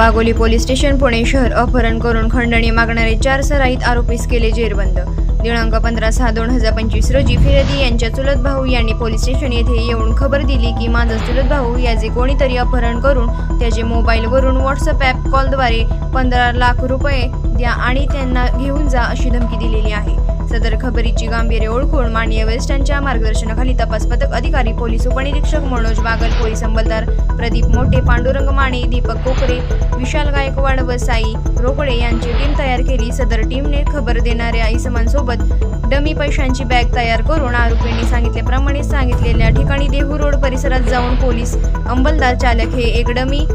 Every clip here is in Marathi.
वाघोली पोलीस स्टेशन पुणे शहर अपहरण करून खंडणी मागणारे चार सराईत आरोपीस केले जेरबंद. दिनांक पंधरा सहा दोन हजार पंचवीस रोजी फिरदी यांच्या चुलत भाऊ यांनी पोलीस स्टेशन येथे येऊन खबर दिली की माझा चुलत भाऊ याचे कोणीतरी अपहरण करून त्याचे मोबाईलवरून व्हॉट्सअप ॲप कॉलद्वारे पंधरा लाख रुपये द्या आणि त्यांना घेऊन जा अशी धमकी दिलेली आहे. सदर खबरीची गांभीर्य ओळखून माननीय वेस्टांच्या मार्गदर्शनाखाली तपास पथक अधिकारी पोलीस उपनिरीक्षक मनोज बागल पोलीस अंमलदार प्रदीप मोठे पांडुरंग माने दीपक कोकरे विशाल गायकवाड व साई रोकडे यांची टीम तयार केली. सदर टीमने खबर देणाऱ्या इसमांसोबत डमी पैशांची बॅग तयार करून आरोपींनी सांगितल्याप्रमाणे सांगितलेल्या ठिकाणी देहू रोड परिसरात जाऊन पोलीस अंमलदार चालक हे एक डमी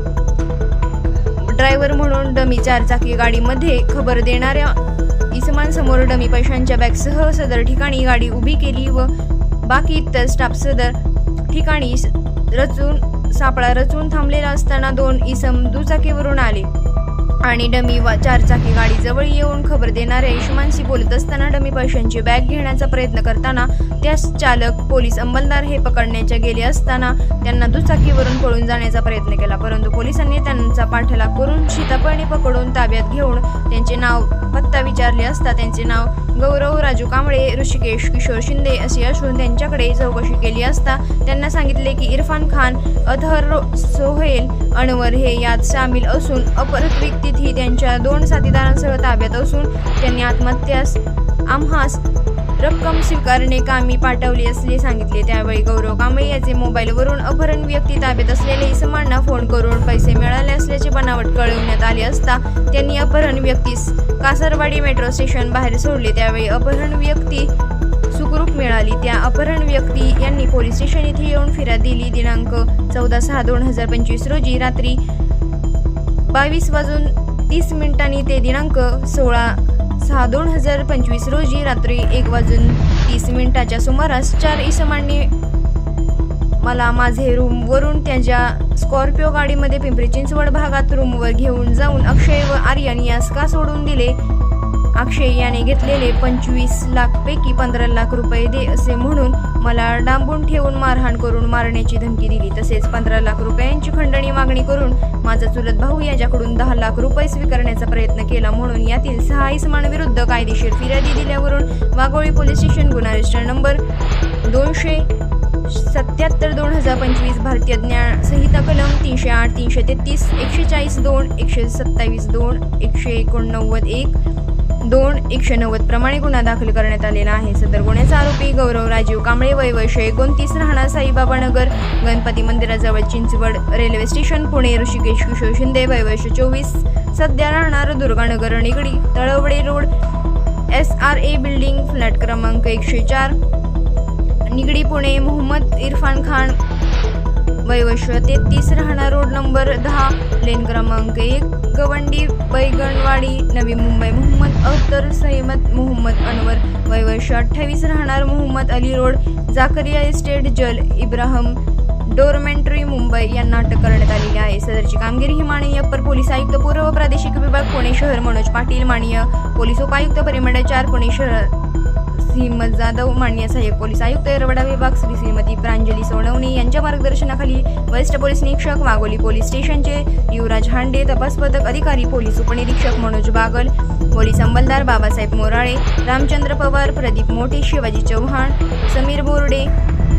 ड्रायव्हर म्हणून डमी चारचाकी गाडीमध्ये खबर देणाऱ्या इसमांसमोर डमी पैशांच्या बॅगसह सदर ठिकाणी गाडी उभी केली व बाकी इतर स्टाफ सदर ठिकाणी रचून सापळा रचून थांबलेला असताना दोन इसम दुचाकीवरून आले. आणि डमी वा चारचाकी गाडी जवळ येऊन खबर देणाऱ्या इशमांशी बोलत असताना डमी पैशांची बॅग घेण्याचा प्रयत्न करताना त्यास चालक पोलीस अंमलदार हे पकडण्याच्या गेले असताना त्यांना दुचाकीवरून पळून जाण्याचा प्रयत्न केला. परंतु पोलिसांनी त्यांचा पाठलाग करून शीतापळणी पकडून ताब्यात घेऊन त्यांचे नाव पत्ता विचारले असता त्यांचे नाव गौरव राजू कांबळे ऋषिकेश किशोर शिंदे असे असून त्यांच्याकडे चौकशी केली असता त्यांना सांगितले की इरफान खान अधर रो- सोहेल अनवर हे यात सामील असून अपहृत व्यक्तीत ही त्यांच्या दोन साथीदारांसह ताब्यात असून त्यांनी आत्महत्यास आम्हास रक्कम स्वीकारणे कामी पाठवली असले सांगितले. त्यावेळी गौरव कांबळे याचे मोबाईलवरून अपहरण व्यक्ती ताब्यात असलेल्या इसमांना फोन करून पैसे मिळाले असल्याचे बनावट कळविण्यात आले असता त्यांनी अपहरण व्यक्तीस कासरवाडी मेट्रो स्टेशन बाहेर सोडले. त्यावेळी अपहरण व्यक्ती सुखरूप मिळाली. त्या अपहरण व्यक्ती यांनी पोलीस स्टेशन येथे येऊन फिर्याद दिली. दिनांक चौदा सहा दोन हजार पंचवीस रोजी रात्री बावीस वाजून तीस मिनिटांनी ते दिनांक सोळा सहा दोन हजार पंचवीस रोजी रात्री एक वाजून तीस मिनिटाच्या सुमारास चार इसमांनी मला माझे रूमवरून त्यांच्या स्कॉर्पिओ गाडीमध्ये पिंपरी चिंचवड भागात रूमवर घेऊन जाऊन अक्षय व आर्यन यास का सोडून दिले? अक्षय याने घेतलेले पंचवीस लाख पैकी पंधरा लाख रुपये दे असे म्हणून मला डांबून ठेवून मारहाण करून मारण्याची धमकी दिली. तसेच पंधरा लाख रुपयांची खंडणी मागणी करून माझा चुलत भाऊ याच्याकडून दहा लाख रुपये स्वीकारण्याचा प्रयत्न केला म्हणून यातील सहा इसमांविरुद्ध कायदेशीर फिर्यादी दिल्यावरून वाघोळी पोलीस स्टेशन गुन्हा रजिस्टर नंबर दोनशे सत्याहत्तर दोन हजार पंचवीस भारतीय ज्ञान संहिता कलम तीनशे आठ तीनशे तेहतीस एकशे चाळीस दोन एकशे सत्तावीस दोन एकशे एकोणनव्वद एक दोन एकशे नव्वद प्रमाणे गुन्हा दाखल करण्यात आलेला आहे. सदर गुन्ह्याचा आरोपी गौरव राजीव कांबळे वय वर्ष एकोणतीस राहणार साईबाबा नगर गणपती मंदिराजवळ चिंचवड रेल्वे स्टेशन पुणे ऋषिकेश किशोर शिंदे वय वर्ष चोवीस सध्या राहणार Durganagar Nigdi Talawade road S R A building flat क्रमांक एकशे चार निगडी पुणे मोहम्मद इरफान खान वयवर्ष तेहतीस राहणार रोड नंबर दहा लेन क्रमांक एक गवंडी बैगणवाडी नवी मुंबई मोहम्मद अख्तर सैमद मोहम्मद अनवर. वयवर्ष अठ्ठावीस राहणार मोहम्मद अली रोड जाकरिया इस्टेट जल इब्राहम डोरमेंट्री मुंबई. यांना अटक करण्यात आलेली आहे. सदरची कामगिरी ही माननीय अप्पर पोलीस आयुक्त पूर्व प्रादेशिक विभाग पुणे शहर मनोज पाटील. माननीय पोलीस उपायुक्त परिमंडळ चार पुणे शहर श्रीमत जाधव माननीय सहाय्यक पोलीस आयुक्त येरवडा विभाग श्री श्रीमती प्रांजली सोनवणे यांच्या मार्गदर्शनाखाली वरिष्ठ पोलीस निरीक्षक वागोली पोलीस स्टेशनचे युवराज हांडे तपास पथक अधिकारी पोलीस उपनिरीक्षक मनोज बागल पोलीस अंमलदार बाबासाहेब मोराळे रामचंद्र पवार प्रदीप मोठे शिवाजी चव्हाण समीर बोर्डे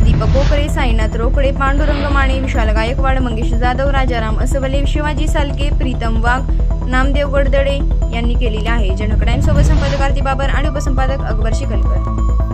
दीपक कोकरे साईनाथ रोकडे पांडुरंग माने विशाल गायकवाड मंगेश जाधव राजाराम असवले शिवाजी सालके प्रीतम वाघ नामदेव गडदडे यांनी केलेले आहे. जनक टाइम्स सोबत संपादक आरती बाबर आणि उपसंपादक अकबर शिकलकर.